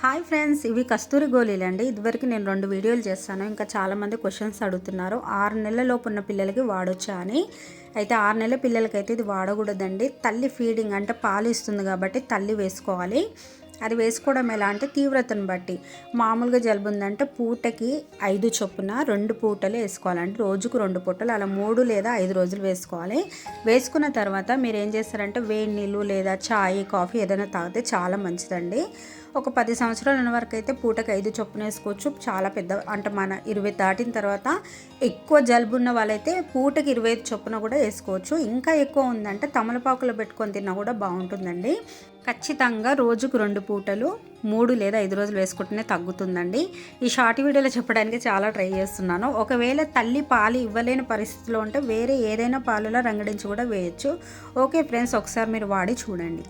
Hi friends ఇవి కస్తూరి గోళీలు అండి. ఇదివరకు నేను రెండు వీడియోలు చేస్తాను. ఇంకా చాలామంది క్వశ్చన్స్ అడుగుతున్నారు. ఆరు నెలలలోపు ఉన్న పిల్లలకి వాడొచ్చా అని. అయితే ఆరు నెలల పిల్లలకైతే ఇది వాడకూడదండి. తల్లి ఫీడింగ్ అంటే పాలు ఇస్తుంది కాబట్టి తల్లి వేసుకోవాలి. అది వేసుకోవడం ఎలా అంటే తీవ్రతను బట్టి. మామూలుగా జలుబు ఉందంటే పూటకి ఐదు చొప్పున రెండు పూటలు వేసుకోవాలి. అంటే రోజుకు రెండు పూటలు అలా మూడు లేదా ఐదు రోజులు వేసుకోవాలి. వేసుకున్న తర్వాత మీరు ఏం చేస్తారంటే వేడి నీళ్ళు లేదా చాయ్ కాఫీ ఏదైనా తాగితే చాలా మంచిదండి. ఒక పది సంవత్సరాల ఉన్న వరకు అయితే పూటకి ఐదు చొప్పున వేసుకోవచ్చు. చాలా పెద్ద అంటే మన ఇరవై దాటిన తర్వాత ఎక్కువ జలుబు ఉన్న వాళ్ళైతే పూటకి ఇరవై ఐదు చొప్పున కూడా వేసుకోవచ్చు. ఇంకా ఎక్కువ ఉందంటే తమలపాకులో పెట్టుకొని తిన్నా కూడా బాగుంటుందండి. ఖచ్చితంగా రోజుకు రెండు పూటలు మూడు లేదా ఐదు రోజులు వేసుకుంటేనే తగ్గుతుందండి. ఈ షార్ట్ వీడియోలో చెప్పడానికి చాలా ట్రై చేస్తున్నాను. ఒకవేళ తల్లి పాలు ఇవ్వలేని పరిస్థితిలో ఉంటే వేరే ఏదైనా పాలలో రంగడించి కూడా వేయచ్చు. ఓకే ఫ్రెండ్స్ ఒకసారి మీరు వాడి చూడండి.